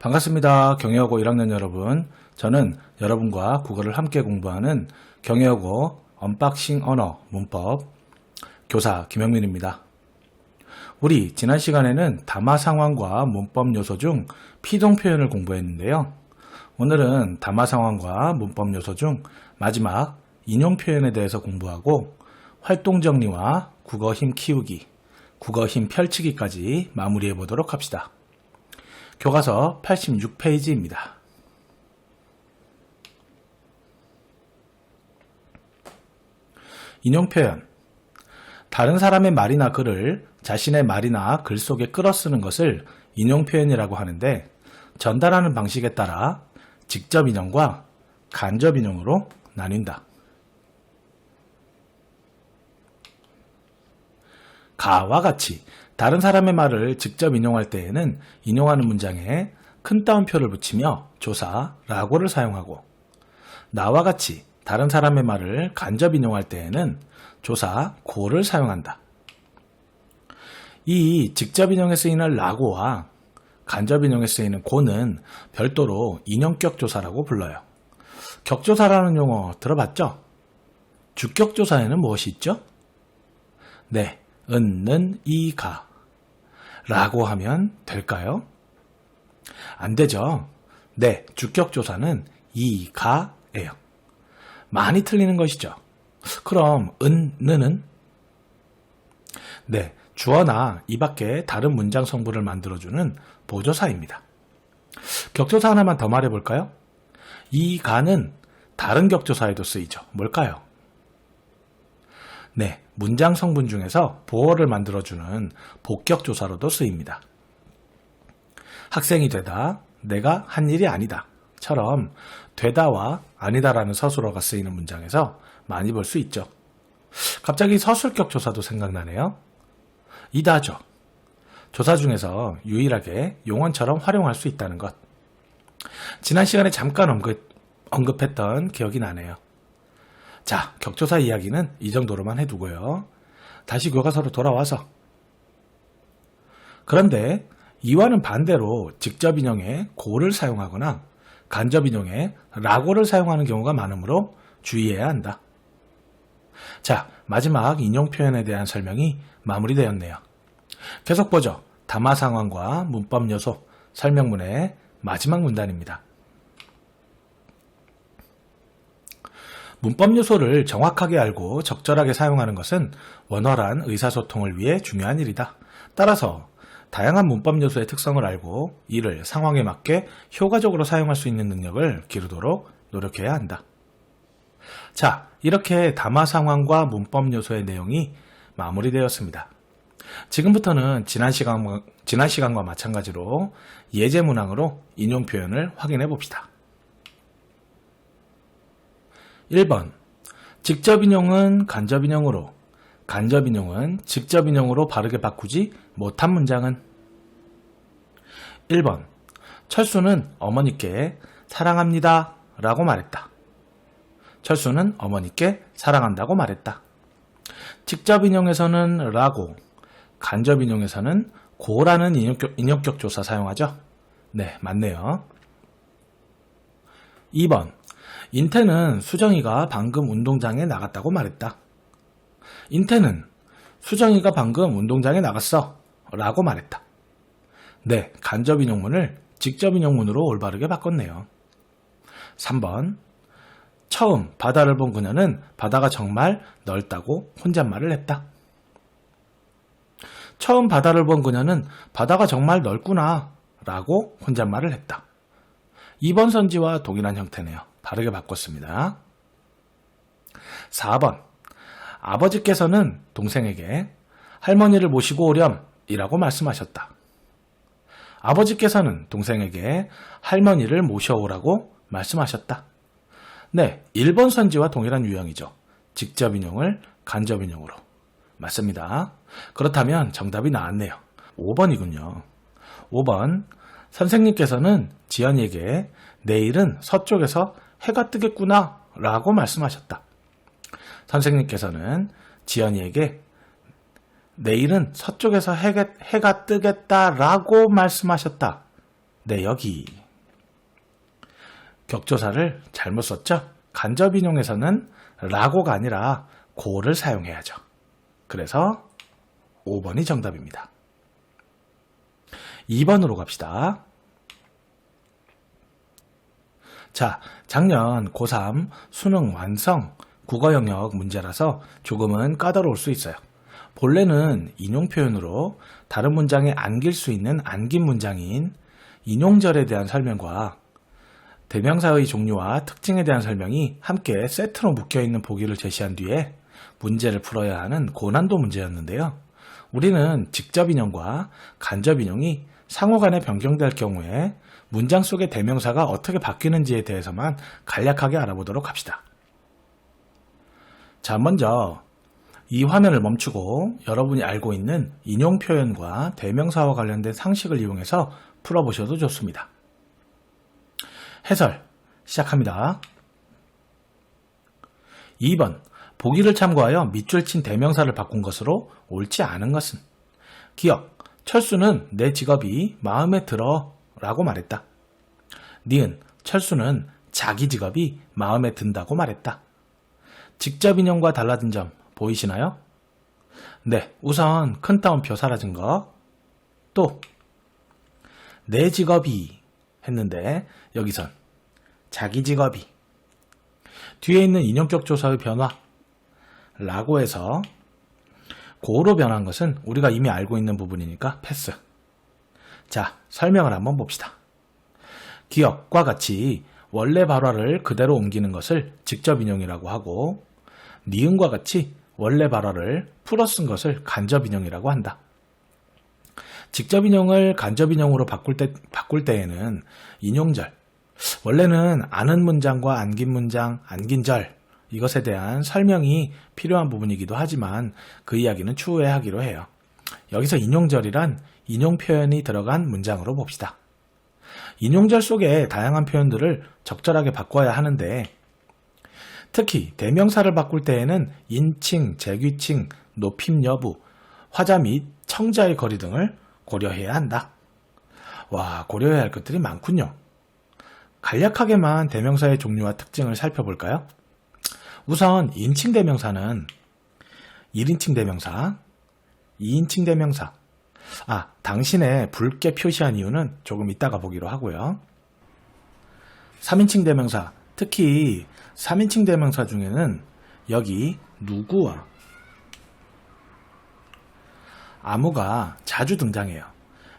반갑습니다. 경혜여고 1학년 여러분. 저는 여러분과 국어를 함께 공부하는 경혜여고 언박싱 언어 문법 교사 김영민입니다. 우리 지난 시간에는 담화 상황과 문법 요소 중 피동 표현을 공부했는데요. 오늘은 담화 상황과 문법 요소 중 마지막 인용 표현에 대해서 공부하고 활동 정리와 국어 힘 키우기, 국어 힘 펼치기까지 마무리해 보도록 합시다. 교과서 86페이지입니다. 인용 표현. 다른 사람의 말이나 글을 자신의 말이나 글 속에 끌어 쓰는 것을 인용 표현이라고 하는데 전달하는 방식에 따라 직접 인용과 간접 인용으로 나뉜다. 가와 같이 다른 사람의 말을 직접 인용할 때에는 인용하는 문장에 큰 따옴표를 붙이며 조사, 라고를 사용하고 나와 같이 다른 사람의 말을 간접 인용할 때에는 조사, 고를 사용한다. 이 직접 인용에 쓰이는 라고와 간접 인용에 쓰이는 고는 별도로 인용격 조사라고 불러요. 격조사라는 용어 들어봤죠? 주격 조사에는 무엇이 있죠? 네, 은 는 이 가 라고 하면 될까요? 안 되죠. 네, 주격 조사는 이 가 예요. 많이 틀리는 것이죠. 그럼 은 는은 네, 주어나 이 밖에 다른 문장 성분을 만들어주는 보조사입니다. 격조사 하나만 더 말해볼까요? 이 가는 다른 격조사에도 쓰이죠. 뭘까요? 네, 문장 성분 중에서 보어를 만들어주는 복격 조사로도 쓰입니다. 학생이 되다, 내가 한 일이 아니다. 처럼 되다와 아니다라는 서술어가 쓰이는 문장에서 많이 볼 수 있죠. 갑자기 서술격 조사도 생각나네요. 이다죠. 조사 중에서 유일하게 용언처럼 활용할 수 있다는 것. 지난 시간에 잠깐 언급, 언급했던 기억이 나네요. 자, 격조사 이야기는 이 정도로만 해두고요. 다시 교과서로 돌아와서. 그런데 이와는 반대로 직접 인용에 고를 사용하거나 간접 인용에 라고를 사용하는 경우가 많으므로 주의해야 한다. 자, 마지막 인용 표현에 대한 설명이 마무리되었네요. 계속 보죠. 담화 상황과 문법 요소 설명문의 마지막 문단입니다. 문법 요소를 정확하게 알고 적절하게 사용하는 것은 원활한 의사소통을 위해 중요한 일이다. 따라서 다양한 문법 요소의 특성을 알고 이를 상황에 맞게 효과적으로 사용할 수 있는 능력을 기르도록 노력해야 한다. 자, 이렇게 담화 상황과 문법 요소의 내용이 마무리되었습니다. 지금부터는 지난 시간과, 지난 시간과 마찬가지로 예제 문항으로 인용 표현을 확인해 봅시다. 1번. 직접 인용은 간접 인용으로, 간접 인용은 직접 인용으로 바르게 바꾸지 못한 문장은 1번. 철수는 어머니께 사랑합니다 라고 말했다. 철수는 어머니께 사랑한다고 말했다. 직접 인용에서는 라고, 간접 인용에서는 고라는 인용격, 인용격 조사 사용하죠? 네, 맞네요. 2번. 인태는 수정이가 방금 운동장에 나갔다고 말했다. 인태는 수정이가 방금 운동장에 나갔어. 라고 말했다. 네, 간접 인용문을 직접 인용문으로 올바르게 바꿨네요. 3번. 처음 바다를 본 그녀는 바다가 정말 넓다고 혼잣말을 했다. 처음 바다를 본 그녀는 바다가 정말 넓구나 라고 혼잣말을 했다. 2번 선지와 동일한 형태네요. 다르게 바꿨습니다. 4번. 아버지께서는 동생에게 할머니를 모시고 오렴 이라고 말씀하셨다. 아버지께서는 동생에게 할머니를 모셔오라고 말씀하셨다. 네, 1번 선지와 동일한 유형이죠. 직접 인용을 간접 인용으로. 맞습니다. 그렇다면 정답이 나왔네요. 5번이군요. 5번. 선생님께서는 지연이에게 내일은 서쪽에서 해가 뜨겠구나 라고 말씀하셨다. 선생님께서는 지연이에게 내일은 서쪽에서 해가, 해가 뜨겠다 라고 말씀하셨다. 네, 여기. 격조사를 잘못 썼죠? 간접인용에서는 라고가 아니라 고를 사용해야죠. 그래서 5번이 정답입니다. 2번으로 갑시다. 자, 작년 고3 수능 완성 국어 영역 문제라서 조금은 까다로울 수 있어요. 본래는 인용 표현으로 다른 문장에 안길 수 있는 안긴 문장인 인용절에 대한 설명과 대명사의 종류와 특징에 대한 설명이 함께 세트로 묶여 있는 보기를 제시한 뒤에 문제를 풀어야 하는 고난도 문제였는데요. 우리는 직접 인용과 간접 인용이 상호 간에 변경될 경우에 문장 속의 대명사가 어떻게 바뀌는지에 대해서만 간략하게 알아보도록 합시다. 자, 먼저 이 화면을 멈추고 여러분이 알고 있는 인용 표현과 대명사와 관련된 상식을 이용해서 풀어보셔도 좋습니다. 해설 시작합니다. 2번 보기를 참고하여 밑줄 친 대명사를 바꾼 것으로 옳지 않은 것은 기억 철수는 내 직업이 마음에 들어 라고 말했다. 니은 철수는 자기 직업이 마음에 든다고 말했다. 직접 인용과 달라진 점 보이시나요? 네, 우선 큰 따옴표 사라진 거. 또, 내 직업이 했는데, 여기선 자기 직업이. 뒤에 있는 인용격 조사의 변화. 라고 해서 고로 변한 것은 우리가 이미 알고 있는 부분이니까 패스. 자, 설명을 한번 봅시다. 기억과 같이 원래 발화를 그대로 옮기는 것을 직접 인용이라고 하고, 니은과 같이 원래 발화를 풀어 쓴 것을 간접 인용이라고 한다. 직접 인용을 간접 인용으로 바꿀 때, 바꿀 때에는 인용절, 원래는 아는 문장과 안긴 문장, 안긴 절, 이것에 대한 설명이 필요한 부분이기도 하지만 그 이야기는 추후에 하기로 해요. 여기서 인용절이란 인용 표현이 들어간 문장으로 봅시다. 인용절 속에 다양한 표현들을 적절하게 바꿔야 하는데 특히 대명사를 바꿀 때에는 인칭, 재귀칭, 높임 여부, 화자 및 청자의 거리 등을 고려해야 한다. 와, 고려해야 할 것들이 많군요. 간략하게만 대명사의 종류와 특징을 살펴볼까요? 우선 인칭 대명사는 1인칭 대명사, 2인칭 대명사. 아, 당신의 붉게 표시한 이유는 조금 이따가 보기로 하고요. 3인칭 대명사, 특히 3인칭 대명사 중에는 여기 누구와 아무가 자주 등장해요.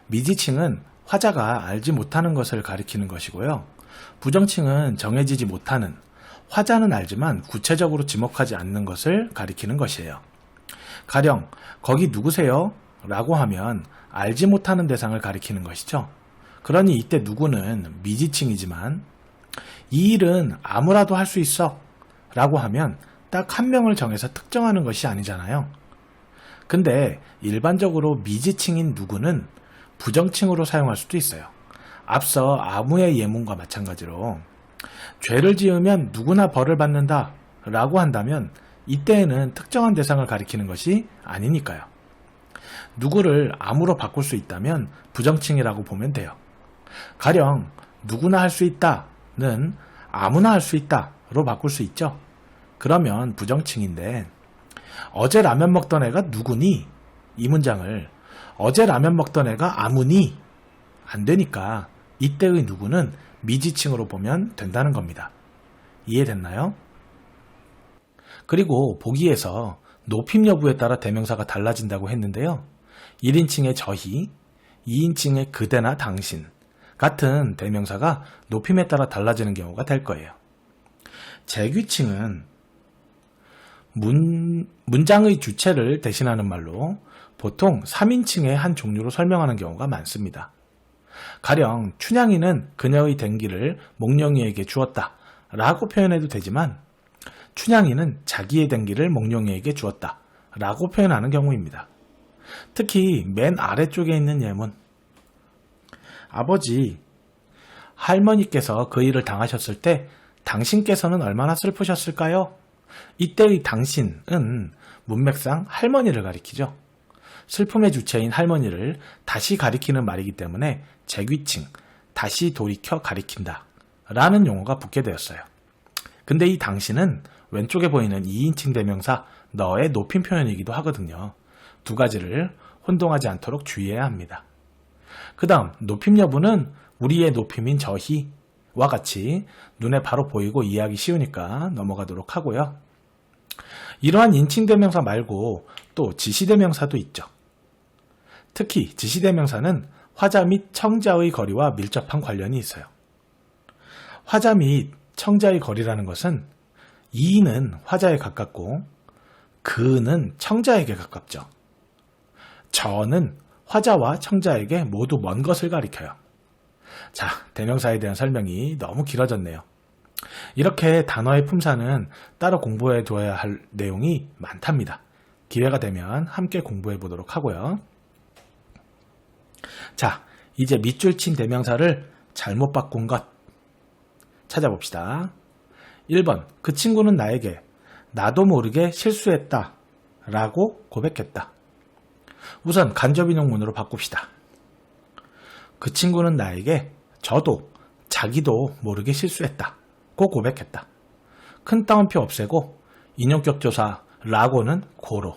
미지칭은 화자가 알지 못하는 것을 가리키는 것이고요. 부정칭은 정해지지 못하는, 화자는 알지만 구체적으로 지목하지 않는 것을 가리키는 것이에요. 가령, 거기 누구세요? 라고 하면 알지 못하는 대상을 가리키는 것이죠. 그러니 이때 누구는 미지칭이지만 이 일은 아무라도 할 수 있어 라고 하면 딱 한 명을 정해서 특정하는 것이 아니잖아요. 근데 일반적으로 미지칭인 누구는 부정칭으로 사용할 수도 있어요. 앞서 아무의 예문과 마찬가지로 죄를 지으면 누구나 벌을 받는다 라고 한다면 이때에는 특정한 대상을 가리키는 것이 아니니까요. 누구를 암으로 바꿀 수 있다면 부정칭이라고 보면 돼요. 가령 누구나 할 수 있다는 아무나 할 수 있다로 바꿀 수 있죠. 그러면 부정칭인데 어제 라면 먹던 애가 누구니? 이 문장을 어제 라면 먹던 애가 아무니? 안 되니까 이때의 누구는 미지칭으로 보면 된다는 겁니다. 이해됐나요? 그리고 보기에서 높임 여부에 따라 대명사가 달라진다고 했는데요. 1인칭의 저희, 2인칭의 그대나 당신 같은 대명사가 높임에 따라 달라지는 경우가 될 거예요. 재규칭은 문, 문장의 주체를 대신하는 말로 보통 3인칭의 한 종류로 설명하는 경우가 많습니다. 가령 춘향이는 그녀의 댕기를 목령이에게 주었다 라고 표현해도 되지만 춘향이는 자기의 댕기를 목령이에게 주었다 라고 표현하는 경우입니다. 특히 맨 아래쪽에 있는 예문 아버지 할머니께서 그 일을 당하셨을 때 당신께서는 얼마나 슬프셨을까요? 이때의 당신은 문맥상 할머니를 가리키죠. 슬픔의 주체인 할머니를 다시 가리키는 말이기 때문에 재귀칭, 다시 돌이켜 가리킨다. 라는 용어가 붙게 되었어요. 근데 이 당신은 왼쪽에 보이는 2인칭 대명사 너의 높임 표현이기도 하거든요. 두 가지를 혼동하지 않도록 주의해야 합니다. 그 다음 높임 여부는 우리의 높임인 저희와 같이 눈에 바로 보이고 이해하기 쉬우니까 넘어가도록 하고요. 이러한 인칭 대명사 말고 또 지시 대명사도 있죠. 특히 지시 대명사는 화자 및 청자의 거리와 밀접한 관련이 있어요. 화자 및 청자의 거리라는 것은 이는 화자에 가깝고 그는 청자에게 가깝죠. 저는 화자와 청자에게 모두 먼 것을 가리켜요. 자, 대명사에 대한 설명이 너무 길어졌네요. 이렇게 단어의 품사는 따로 공부해 둬야 할 내용이 많답니다. 기회가 되면 함께 공부해 보도록 하고요. 자, 이제 밑줄 친 대명사를 잘못 바꾼 것 찾아봅시다. 1번, 그 친구는 나에게 나도 모르게 실수했다 라고 고백했다. 우선 간접인용문으로 바꿉시다. 그 친구는 나에게 저도 자기도 모르게 실수했다. 고 고백했다. 큰 따옴표 없애고 인용격 조사 라고는 고로.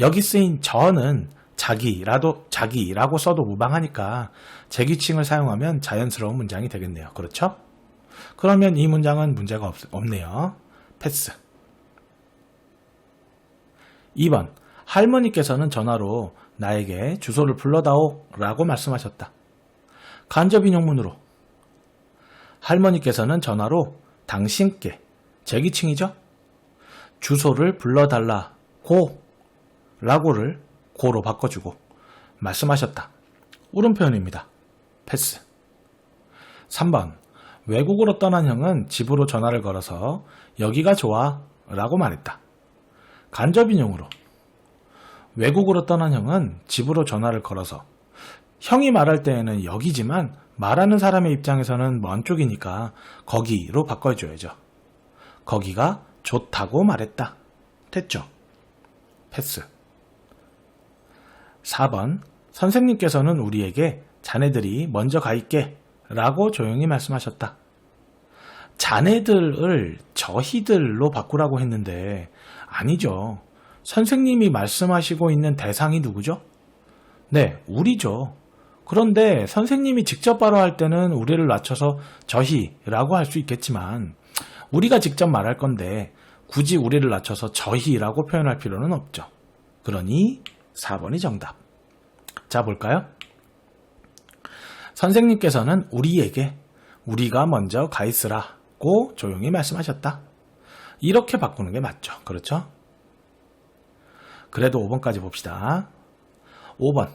여기 쓰인 저는 자기라도 자기라고 써도 무방하니까 제기칭을 사용하면 자연스러운 문장이 되겠네요. 그렇죠? 그러면 이 문장은 문제가 없, 없네요. 패스. 2번. 할머니께서는 전화로 나에게 주소를 불러다오 라고 말씀하셨다. 간접 인용문으로 할머니께서는 전화로 당신께 제기칭이죠? 주소를 불러달라고 라고를 고로 바꿔주고 말씀하셨다. 옳은 표현입니다. 패스. 3번. 외국으로 떠난 형은 집으로 전화를 걸어서 여기가 좋아 라고 말했다. 간접인용으로 외국으로 떠난 형은 집으로 전화를 걸어서 형이 말할 때에는 여기지만 말하는 사람의 입장에서는 먼 쪽이니까 거기로 바꿔줘야죠. 거기가 좋다고 말했다. 됐죠? 패스. 4번. 선생님께서는 우리에게 자네들이 먼저 가 있게 라고 조용히 말씀하셨다. 자네들을 저희들로 바꾸라고 했는데 아니죠. 선생님이 말씀하시고 있는 대상이 누구죠? 네, 우리죠. 그런데 선생님이 직접 발어할 때는 우리를 낮춰서 저희라고 할 수 있겠지만 우리가 직접 말할 건데 굳이 우리를 낮춰서 저희라고 표현할 필요는 없죠. 그러니 4번이 정답. 자, 볼까요? 선생님께서는 우리에게 우리가 먼저 가 있으라고 조용히 말씀하셨다. 이렇게 바꾸는 게 맞죠. 그렇죠? 그래도 5번까지 봅시다. 5번.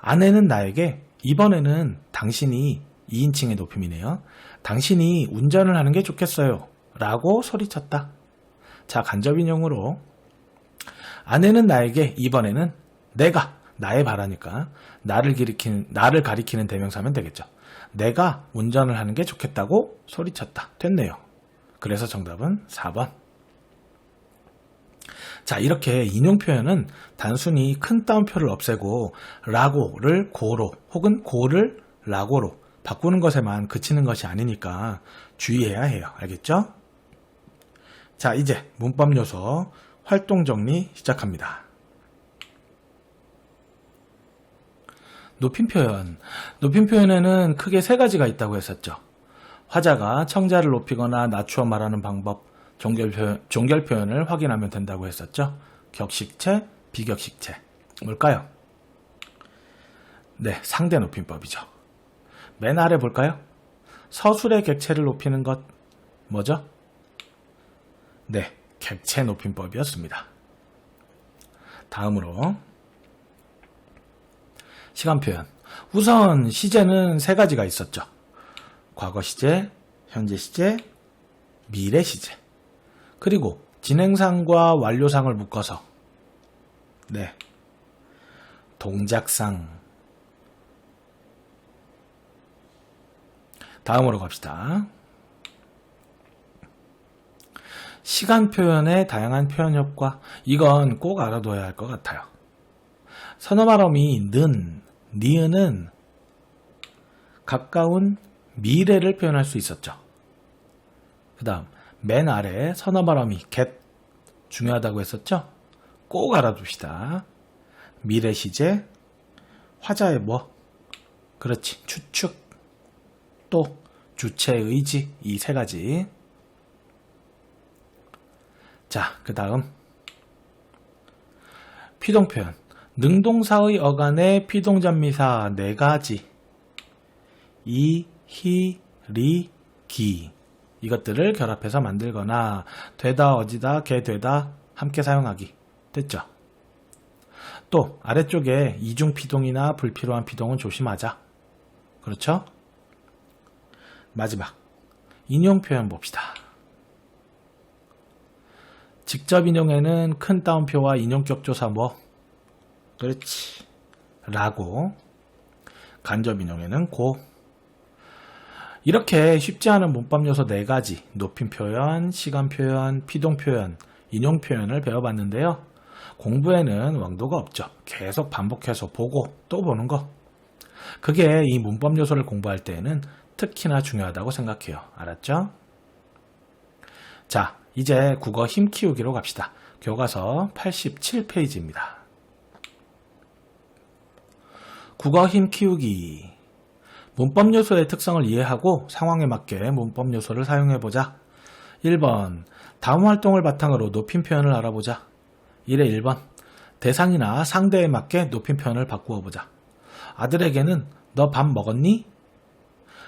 아내는 나에게 이번에는 당신이 2인칭의 높임이네요. 당신이 운전을 하는 게 좋겠어요. 라고 소리쳤다. 자, 간접인용으로 아내는 나에게 이번에는 내가 나의 바라니까 나를 가리키는 나를 가리키는 대명사면 되겠죠. 내가 운전을 하는 게 좋겠다고 소리쳤다. 됐네요. 그래서 정답은 4번. 자, 이렇게 인용 표현은 단순히 큰 따옴표를 없애고 라고를 고로 혹은 고를 라고로 바꾸는 것에만 그치는 것이 아니니까 주의해야 해요. 알겠죠? 자, 이제 문법 요소 활동 정리 시작합니다. 높임 표현. 높임 표현에는 크게 세 가지가 있다고 했었죠. 화자가 청자를 높이거나 낮추어 말하는 방법, 종결, 표현, 종결 표현을 확인하면 된다고 했었죠. 격식체, 비격식체. 뭘까요? 네, 상대 높임법이죠. 맨 아래 볼까요? 서술의 객체를 높이는 것, 뭐죠? 네, 객체 높임법이었습니다. 다음으로 시간 표현. 우선 시제는 세 가지가 있었죠. 과거 시제, 현재 시제, 미래 시제. 그리고 진행상과 완료상을 묶어서 네. 동작상 다음으로 갑시다. 시간 표현의 다양한 표현 효과. 이건 꼭 알아둬야 할 것 같아요. 선어 발음이 는, 니은은 가까운 미래를 표현할 수 있었죠. 그 다음, 맨 아래 선어바람이 get 중요하다고 했었죠? 꼭 알아둡시다. 미래 시제, 화자의 뭐? 그렇지, 추측. 또, 주체 의지, 이 세 가지. 자, 그 다음. 피동 표현. 능동사의 어간의 피동전미사 네 가지. 이, 히, 리, 기. 이것들을 결합해서 만들거나 되다, 어지다, 개 되다 함께 사용하기. 됐죠? 또 아래쪽에 이중 피동이나 불필요한 피동은 조심하자. 그렇죠? 마지막 인용 표현 봅시다. 직접 인용에는 큰 따옴표와 인용격 조사 뭐 그렇지 라고 간접 인용에는 고 이렇게 쉽지 않은 문법 요소 4가지 높임 표현, 시간 표현, 피동 표현, 인용 표현을 배워봤는데요. 공부에는 왕도가 없죠. 계속 반복해서 보고 또 보는 거. 그게 이 문법 요소를 공부할 때에는 특히나 중요하다고 생각해요. 알았죠? 자, 이제 국어 힘 키우기로 갑시다. 교과서 87페이지입니다. 국어 힘 키우기. 문법 요소의 특성을 이해하고 상황에 맞게 문법 요소를 사용해보자. 1번. 다음 활동을 바탕으로 높임 표현을 알아보자. 1의 1번. 대상이나 상대에 맞게 높임 표현을 바꾸어 보자. 아들에게는 너 밥 먹었니?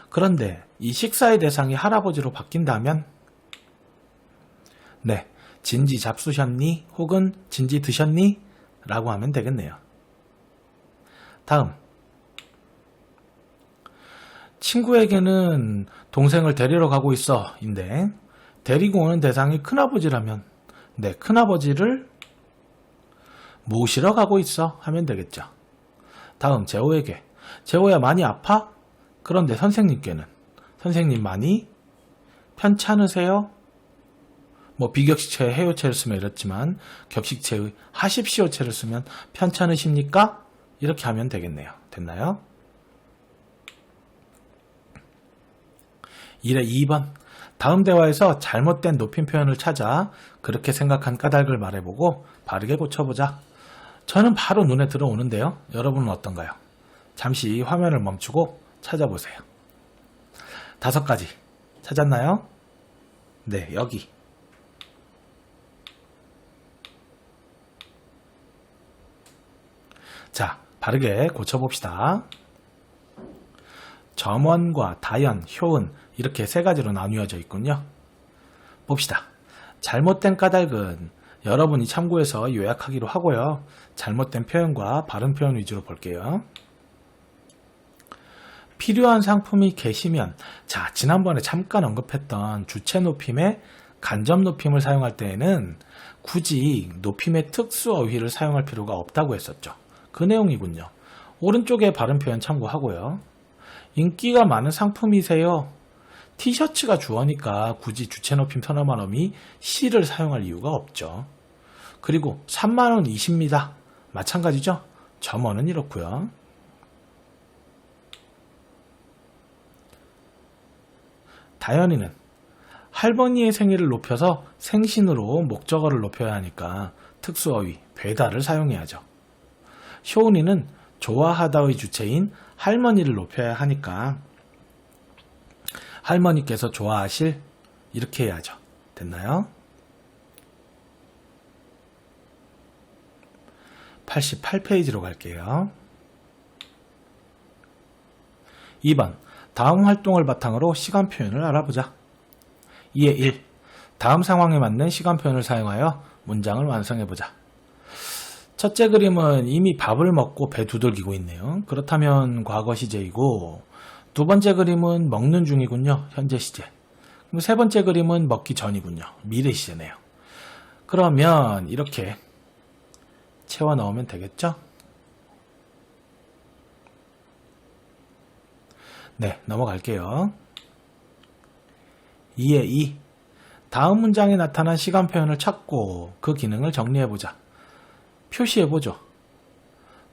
그런데 이 식사의 대상이 할아버지로 바뀐다면 네, 진지 잡수셨니? 혹은 진지 드셨니? 라고 하면 되겠네요. 다음. 친구에게는 동생을 데리러 가고 있어. 인데, 데리고 오는 대상이 큰아버지라면, 네, 큰아버지를 모시러 가고 있어. 하면 되겠죠. 다음, 재호에게. 재호야, 많이 아파? 그런데 선생님께는, 선생님 많이 편찮으세요? 뭐 비격식체의 해요체를 쓰면 이렇지만 격식체의 하십시오체를 쓰면 편찮으십니까? 이렇게 하면 되겠네요. 됐나요? 1의 2번. 다음 대화에서 잘못된 높임 표현을 찾아 그렇게 생각한 까닭을 말해보고 바르게 고쳐보자. 저는 바로 눈에 들어오는데요. 여러분은 어떤가요? 잠시 화면을 멈추고 찾아보세요. 다섯 가지 찾았나요? 네, 여기. 자, 바르게 고쳐봅시다. 점원과 다연, 효은 이렇게 세 가지로 나뉘어져 있군요. 봅시다. 잘못된 까닭은 여러분이 참고해서 요약하기로 하고요. 잘못된 표현과 바른 표현 위주로 볼게요. 필요한 상품이 계시면 자 지난번에 잠깐 언급했던 주체 높임의 간접 높임을 사용할 때에는 굳이 높임의 특수 어휘를 사용할 필요가 없다고 했었죠. 그 내용이군요. 오른쪽에 바른 표현 참고하고요. 인기가 많은 상품이세요. 티셔츠가 주어니까 굳이 주체 높임 선어만음이 시를 사용할 이유가 없죠. 그리고 3만원 이십니다. 마찬가지죠? 점원은 이렇고요. 다현이는 할머니의 생일을 높여서 생신으로 목적어를 높여야 하니까 특수어휘 배달을 사용해야죠. 효은이는 좋아하다의 주체인 할머니를 높여야 하니까 할머니께서 좋아하실 이렇게 해야죠. 됐나요? 88페이지로 갈게요. 2번 다음 활동을 바탕으로 시간 표현을 알아보자. 2의 1. 다음 상황에 맞는 시간 표현을 사용하여 문장을 완성해보자. 첫째 그림은 이미 밥을 먹고 배 두들기고 있네요. 그렇다면 과거 시제이고 두 번째 그림은 먹는 중이군요. 현재 시제. 그럼 세 번째 그림은 먹기 전이군요. 미래 시제네요. 그러면 이렇게 채워 넣으면 되겠죠? 네, 넘어갈게요. 2의 2. 다음 문장에 나타난 시간 표현을 찾고 그 기능을 정리해보자. 표시해 보죠.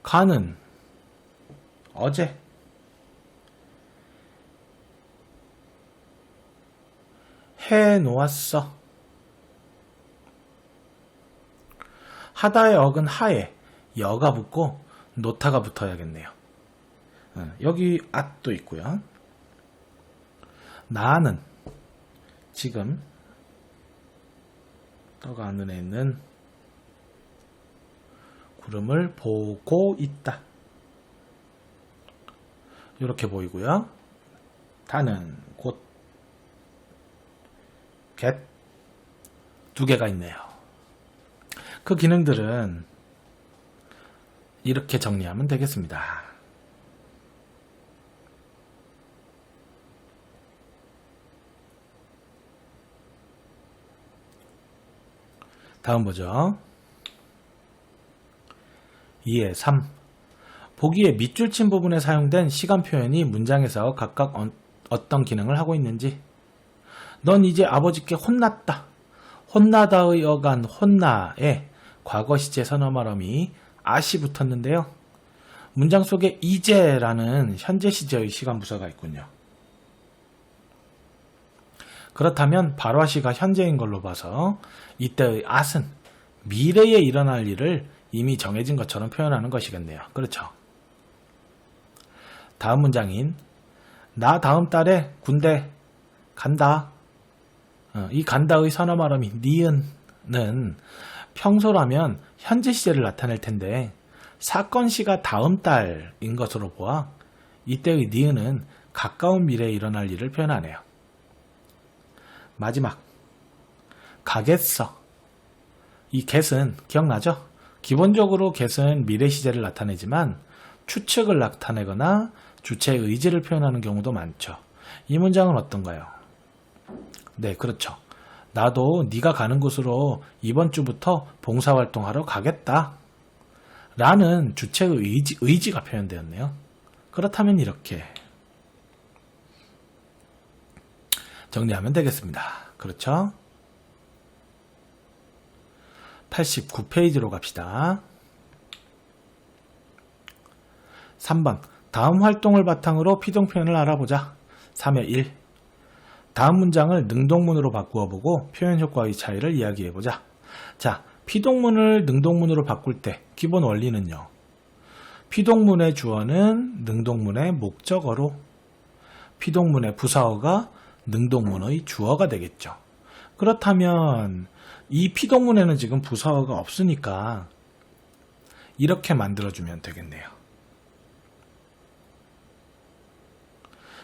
가는 어제 해 놓았어. 하다의 어근 하에 여가 붙고 노타가 붙어야겠네요. 예, 여기 앗도 있고요. 나는 지금 떠가 안에 있는 구름을 보고 있다. 이렇게 보이고요. 다는 곧 get 두 개가 있네요. 그 기능들은 이렇게 정리하면 되겠습니다. 다음 보죠. 2의 3. 보기에 밑줄 친 부분에 사용된 시간 표현이 문장에서 각각 어, 어떤 기능을 하고 있는지. 넌 이제 아버지께 혼났다. 혼나다의 어간 혼나에 과거 시제 선어 말음이 아시 붙었는데요. 문장 속에 이제라는 현재 시제의 시간 부사가 있군요. 그렇다면 발화시가 현재인 걸로 봐서 이때의 at은 미래에 일어날 일을 이미 정해진 것처럼 표현하는 것이겠네요. 그렇죠. 다음 문장인 나 다음 달에 군대 간다. 어, 이 간다의 선어 발음이 니은은 평소라면 현재 시제를 나타낼 텐데 사건 시가 다음 달인 것으로 보아 이때의 니은은 가까운 미래에 일어날 일을 표현하네요. 마지막 가겠어. 이 get은 기억나죠? 기본적으로 get은 미래 시제를 나타내지만 추측을 나타내거나 주체의 의지를 표현하는 경우도 많죠. 이 문장은 어떤가요? 네, 그렇죠. 나도 네가 가는 곳으로 이번 주부터 봉사활동하러 가겠다. 라는 주체의 의지, 의지가 표현되었네요. 그렇다면 이렇게 정리하면 되겠습니다. 그렇죠? 89페이지로 갑시다. 3번. 다음 활동을 바탕으로 피동 표현을 알아보자. 3의 1. 다음 문장을 능동문으로 바꾸어 보고 표현 효과의 차이를 이야기해 보자. 자, 피동문을 능동문으로 바꿀 때 기본 원리는요. 피동문의 주어는 능동문의 목적어로 피동문의 부사어가 능동문의 주어가 되겠죠. 그렇다면 이 피동문에는 지금 부사어가 없으니까 이렇게 만들어주면 되겠네요.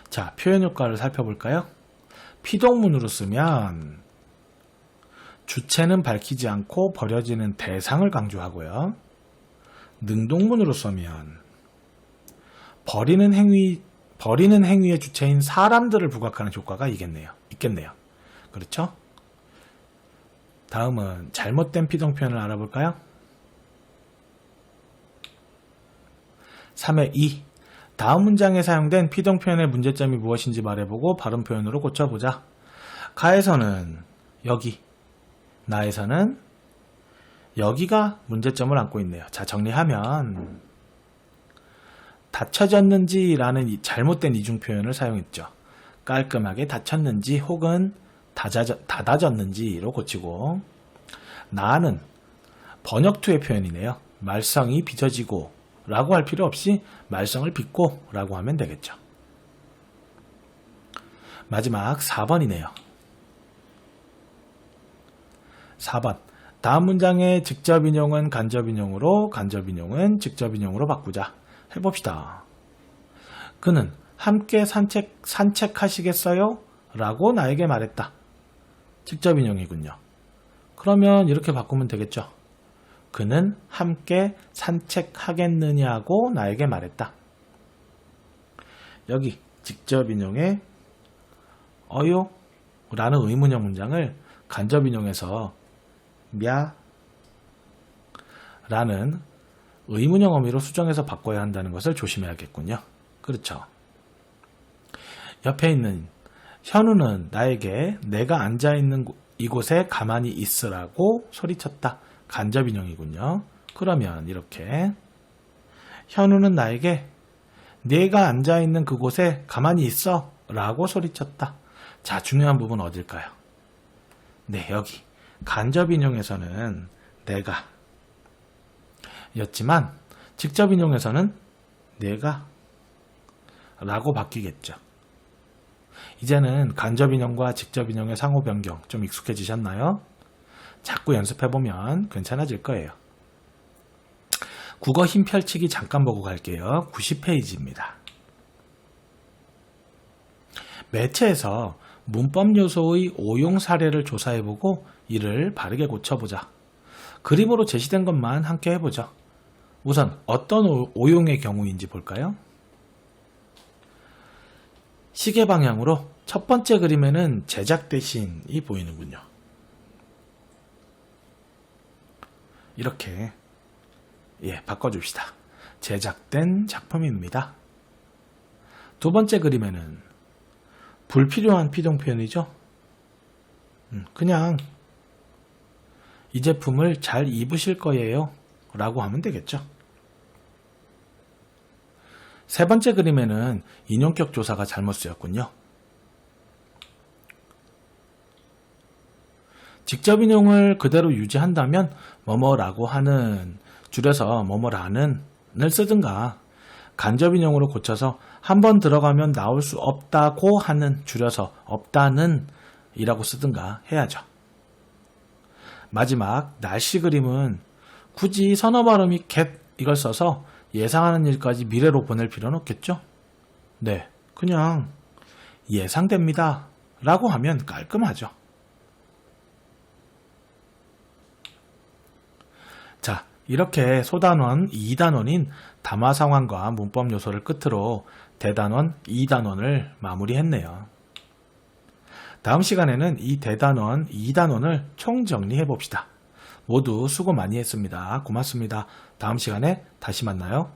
자, 표현 효과를 살펴볼까요? 피동문으로 쓰면 주체는 밝히지 않고 버려지는 대상을 강조하고요. 능동문으로 쓰면 버리는 행위 버리는 행위의 주체인 사람들을 부각하는 효과가 있겠네요. 있겠네요. 그렇죠? 다음은 잘못된 피동 표현을 알아볼까요? 3의 2. 다음 문장에 사용된 피동 표현의 문제점이 무엇인지 말해보고 발음 표현으로 고쳐보자. 가에서는 여기, 나에서는 여기가 문제점을 안고 있네요. 자, 정리하면 닫혀졌는지 라는 이 잘못된 이중 표현을 사용했죠. 깔끔하게 닫혔는지 혹은 닫아졌는지로 고치고 나는 번역투의 표현이네요. 말썽이 빚어지고 라고 할 필요 없이 말썽을 빚고 라고 하면 되겠죠. 마지막 4번이네요. 4번. 다음 문장의 직접 인용은 간접 인용으로, 간접 인용은 직접 인용으로 바꾸자. 해봅시다. 그는 함께 산책, 산책하시겠어요? 라고 나에게 말했다. 직접 인용이군요. 그러면 이렇게 바꾸면 되겠죠. 그는 함께 산책하겠느냐고 나에게 말했다. 여기 직접 인용에 어요? 라는 의문형 문장을 간접 인용해서 야 라는 의문형 어미로 수정해서 바꿔야 한다는 것을 조심해야겠군요. 그렇죠. 옆에 있는 현우는 나에게 내가 앉아있는 이곳에 가만히 있으라고 소리쳤다. 간접 인용이군요. 그러면 이렇게 현우는 나에게 내가 앉아있는 그곳에 가만히 있어 라고 소리쳤다. 자, 중요한 부분 어딜까요? 네, 여기. 간접 인용에서는 내가 였지만 직접 인용에서는 내가 라고 바뀌겠죠. 이제는 간접 인용과 직접 인용의 상호 변경 좀 익숙해지셨나요? 자꾸 연습해보면 괜찮아질 거예요. 국어 힘 펼치기 잠깐 보고 갈게요. 90페이지입니다. 매체에서 문법 요소의 오용 사례를 조사해보고 이를 바르게 고쳐보자. 그림으로 제시된 것만 함께 해보죠. 우선 어떤 오- 오용의 경우인지 볼까요? 시계 방향으로 첫 번째 그림에는 제작 대신이 보이는군요. 이렇게 예, 바꿔줍시다. 제작된 작품입니다. 두 번째 그림에는 불필요한 피동 표현이죠. 음, 그냥 이 제품을 잘 입으실 거예요. 라고 하면 되겠죠. 세 번째 그림에는 인용격 조사가 잘못 쓰였군요. 직접 인용을 그대로 유지한다면 뭐뭐라고 하는 줄여서 뭐뭐라는 을 쓰든가 간접 인용으로 고쳐서 한 번 들어가면 나올 수 없다고 하는 줄여서 없다는 이라고 쓰든가 해야죠. 마지막 날씨 그림은 굳이 선어 발음이 겟 이걸 써서 예상하는 일까지 미래로 보낼 필요는 없겠죠? 네, 그냥 예상됩니다. 라고 하면 깔끔하죠. 자, 이렇게 소단원 2단원인 담화 상황과 문법 요소를 끝으로 대단원 2단원을 마무리했네요. 다음 시간에는 이 대단원 2단원을 총정리해 봅시다. 모두 수고 많이 했습니다. 고맙습니다. 다음 시간에 다시 만나요.